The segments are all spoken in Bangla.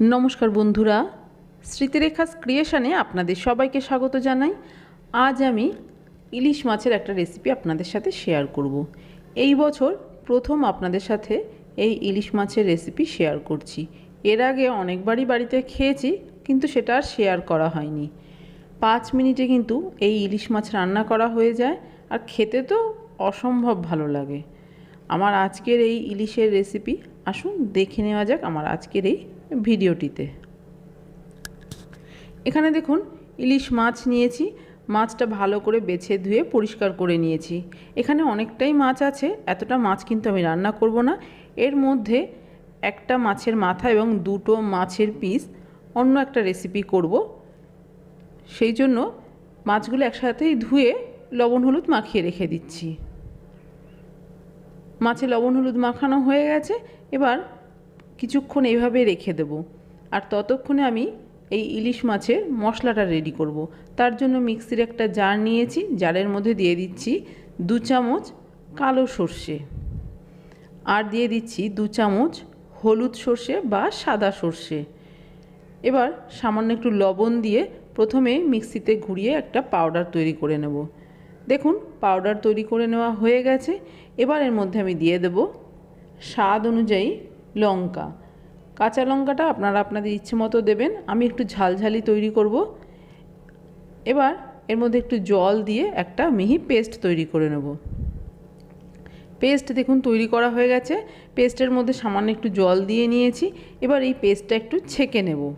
নমস্কার বন্ধুরা, স্মৃতিরেখাস ক্রিয়েশনে আপনাদের সবাইকে স্বাগত জানাই। আজ আমি ইলিশ মাছের একটা রেসিপি আপনাদের সাথে শেয়ার করব। এই বছর প্রথম আপনাদের সাথে এই ইলিশ মাছের রেসিপি শেয়ার করছি। এর আগে অনেকবারই বাড়িতে খেয়েছি, কিন্তু সেটা আর শেয়ার করা হয়নি। পাঁচ মিনিটে কিন্তু এই ইলিশ মাছ রান্না করা হয়ে যায়, আর খেতে তো অসম্ভব ভালো লাগে। আমার আজকের এই ইলিশের রেসিপি আসুন দেখে নেওয়া যাক আমার আজকের এই ভিডিওটিতে। এখানে দেখুন, ইলিশ মাছ নিয়েছি, মাছটা ভালো করে বেছে ধুয়ে পরিষ্কার করে নিয়েছি। এখানে অনেকটাই মাছ আছে, এতটা মাছ কিন্তু আমি রান্না করব না। এর মধ্যে একটা মাছের মাথা এবং দুটো মাছের পিস অন্য একটা রেসিপি করব। সেই জন্য মাছগুলো একসাথেই ধুয়ে লবণ হলুদ মাখিয়ে রেখে দিচ্ছি। মাছে লবণ হলুদ মাখানো হয়ে গেছে, এবার কিছুক্ষণ এইভাবে রেখে দেব। আর ততক্ষণে আমি এই ইলিশ মাছের মশলাটা রেডি করব। তার জন্য মিক্সির একটা জার নিয়েছি। জারের মধ্যে দিয়ে দিচ্ছি দু চামচ কালো সর্ষে। আর দিয়ে দিচ্ছি দু চামচ হলুদ সর্ষে বা সাদা সর্ষে। এবার সামান্য একটু লবণ দিয়ে প্রথমে মিক্সিতে ঘুরিয়ে একটা পাউডার তৈরি করে নেব। দেখুন পাউডার তৈরি করে নেওয়া হয়ে গেছে। এবার এর মধ্যে আমি দিয়ে দেব স্বাদ অনুযায়ী লঙ্কা। কাঁচা লঙ্কাটা আপনারা আপনাদের ইচ্ছে মতো দেবেন। আমি একটু ঝালঝালি তৈরি করব। এবার এর মধ্যে একটু জল দিয়ে একটা মিহি পেস্ট তৈরি করে নেব। পেস্ট দেখুন তৈরি করা হয়ে গেছে। পেস্টের মধ্যে সামান্য একটু জল দিয়ে নিয়েছি। এবার এই পেস্টটা একটু ছেঁকে নেব।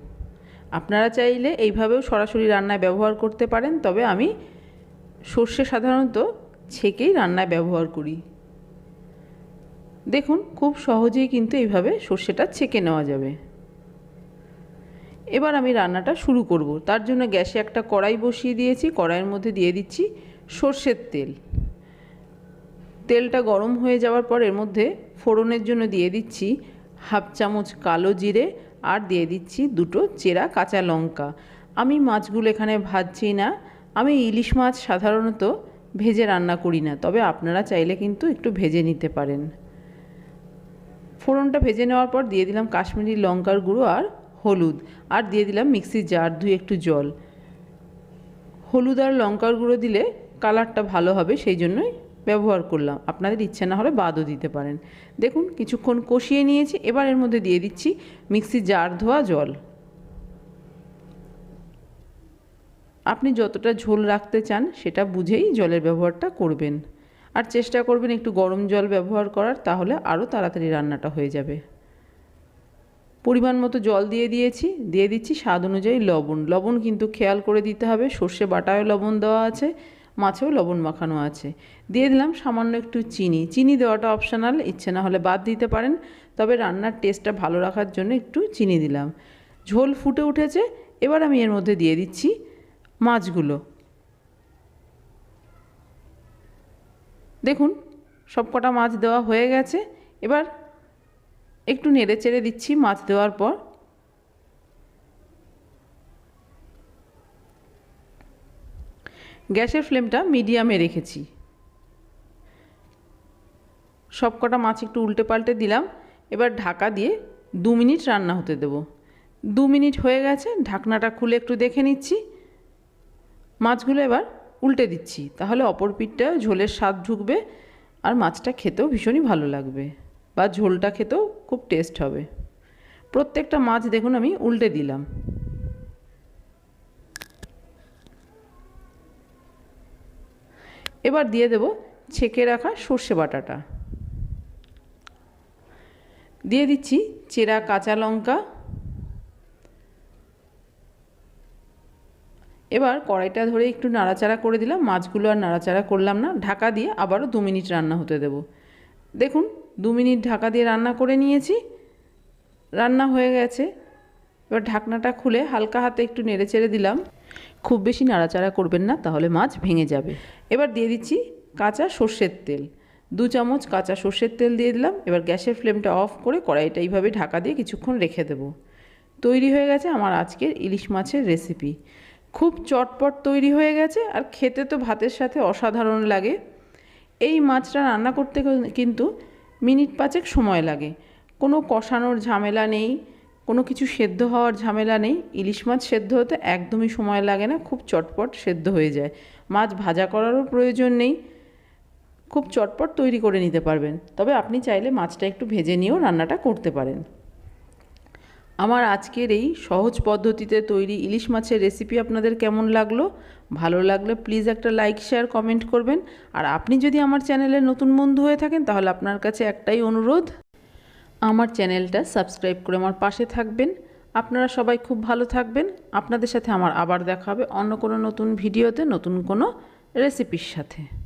আপনারা চাইলে এইভাবেও সরাসরি রান্নায় ব্যবহার করতে পারেন। তবে আমি সর্ষে সাধারণত ছেঁকেই রান্নায় ব্যবহার করি। দেখুন, খুব সহজেই কিন্তু এইভাবে সর্ষেটা ছেঁকে নেওয়া যাবে। এবার আমি রান্নাটা শুরু করব। তার জন্য গ্যাসে একটা কড়াই বসিয়ে দিয়েছি। কড়াইয়ের মধ্যে দিয়ে দিচ্ছি সর্ষের তেল। তেলটা গরম হয়ে যাওয়ার পর এর মধ্যে ফোড়নের জন্য দিয়ে দিচ্ছি হাফ চামচ কালো জিরে আর দিয়ে দিচ্ছি দুটো চেরা কাঁচা লঙ্কা। আমি মাছগুলো এখানে ভাজছি না। আমি ইলিশ মাছ সাধারণত ভেজে রান্না করি না, তবে আপনারা চাইলে কিন্তু একটু ভেজে নিতে পারেন। ফোড়নটা ভেজে নেওয়ার পর দিয়ে দিলাম কাশ্মীরি লঙ্কার গুঁড়ো আর হলুদ। আর দিয়ে দিলাম মিক্সির জার ধুয়ে একটু জল। হলুদ আর লঙ্কার গুঁড়ো দিলে কালারটা ভালো হবে, সেই জন্যই ব্যবহার করলাম। আপনাদের ইচ্ছে না হলে বাদও দিতে পারেন। দেখুন, কিছুক্ষণ কষিয়ে নিয়েছি, এবার এর মধ্যে দিয়ে দিচ্ছি মিক্সির জার ধোয়া জল। আপনি যতটা ঝোল রাখতে চান, সেটা বুঝেই জলের ব্যবহারটা করবেন। আর চেষ্টা করবেন একটু গরম জল ব্যবহার করার, তাহলে আরও তাড়াতাড়ি রান্নাটা হয়ে যাবে। পরিমাণ মতো জল দিয়ে দিয়েছি, দিয়ে দিচ্ছি স্বাদ অনুযায়ী লবণ। লবণ কিন্তু খেয়াল করে দিতে হবে, সর্ষে বাটায়ও লবণ দেওয়া আছে, মাছেও লবণ মাখানো আছে। দিয়ে দিলাম সামান্য একটু চিনি। চিনি দেওয়াটা অপশনাল, ইচ্ছে না হলে বাদ দিতে পারেন, তবে রান্নার টেস্টটা ভালো রাখার জন্য একটু চিনি দিলাম। ঝোল ফুটে উঠেছে, এবার আমি এর মধ্যে দিয়ে দিচ্ছি মাছগুলো। দেখুন, সব কটা মাছ দেওয়া হয়ে গেছে। এবার একটু নেড়ে চেড়ে দিচ্ছি মাছ দেওয়ার পর। গ্যাসের ফ্লেমটা মিডিয়ামে রেখেছি। সব কটা মাছ একটু উল্টে পাল্টে দিলাম। এবার ঢাকা দিয়ে দু মিনিট রান্না হতে দেব। দু মিনিট হয়ে গেছে, ঢাকনাটা খুলে একটু দেখে নিচ্ছি। মাছগুলো এবার উল্টে দিচ্ছি। তাহলে অপর পিঠটা ঝোলের স্বাদ ঢুকবে আর মাছটা খেতেও ভীষণই ভালো লাগবে বা ঝোলটা খেতেও খুব টেস্ট হবে। প্রত্যেকটা মাছ দেখুন আমি উল্টে দিলাম। এবার দিয়ে দেব ছেঁকে রাখা সর্ষে বাটাটা। দিয়ে দিচ্ছি চেরা কাঁচা লঙ্কা এবার কড়াইটা ধরে একটু নাড়াচাড়া করে দিলাম, মাছগুলো আর নাড়াচাড়া করলাম না, ঢাকা দিয়ে আবারও দু মিনিট রান্না হতে দেব। দেখুন, দু মিনিট ঢাকা দিয়ে রান্না করে নিয়েছি, রান্না হয়ে গেছে। এবার ঢাকনাটা খুলে হালকা হাতে একটু নেড়ে চেড়ে দিলাম। খুব বেশি নাড়াচাড়া করবেন না, তাহলে মাছ ভেঙে যাবে। এবার দিয়ে দিচ্ছি কাঁচা সর্ষের তেল। দু চামচ কাঁচা সর্ষের তেল দিয়ে দিলাম, এবার গ্যাসের ফ্লেমটা অফ করে কড়াইটা এইভাবে ঢাকা দিয়ে কিছুক্ষণ রেখে দেবো। তৈরি হয়ে গেছে আমার আজকের ইলিশ মাছের রেসিপি। খুব চটপট তৈরি হয়ে গেছে আর খেতে তো ভাতের সাথে অসাধারণ লাগে। এই মাছটা রান্না করতে কিন্তু মিনিট পাঁচেক সময় লাগে। কোনো কষানোর ঝামেলা নেই, কোনো কিছু সেদ্ধ হওয়ার ঝামেলা নেই। ইলিশ মাছ সেদ্ধ হতে একদমই সময় লাগে না, খুব চটপট সেদ্ধ হয়ে যায়। মাছ ভাজা করারও প্রয়োজন নেই, খুব চটপট তৈরি করে নিতে পারবেন। তবে আপনি চাইলে মাছটা একটু ভেজে নিয়েও রান্নাটা করতে পারেন। আমার আজকের এই সহজ পদ্ধতিতে তৈরি ইলিশ মাছের রেসিপি আপনাদের কেমন লাগল? ভালো লাগলে প্লিজ একটা লাইক শেয়ার কমেন্ট করবেন। আর আপনি যদি আমার চ্যানেলে নতুন বন্ধু হয়ে থাকেন, তাহলে আপনার কাছে একটাই অনুরোধ, আমার চ্যানেলটা সাবস্ক্রাইব করে আমার পাশে থাকবেন। আপনারা সবাই খুব ভালো থাকবেন। আপনাদের সাথে আমার আবার দেখা হবে অন্য কোনো নতুন ভিডিওতে নতুন কোনো রেসিপির সাথে।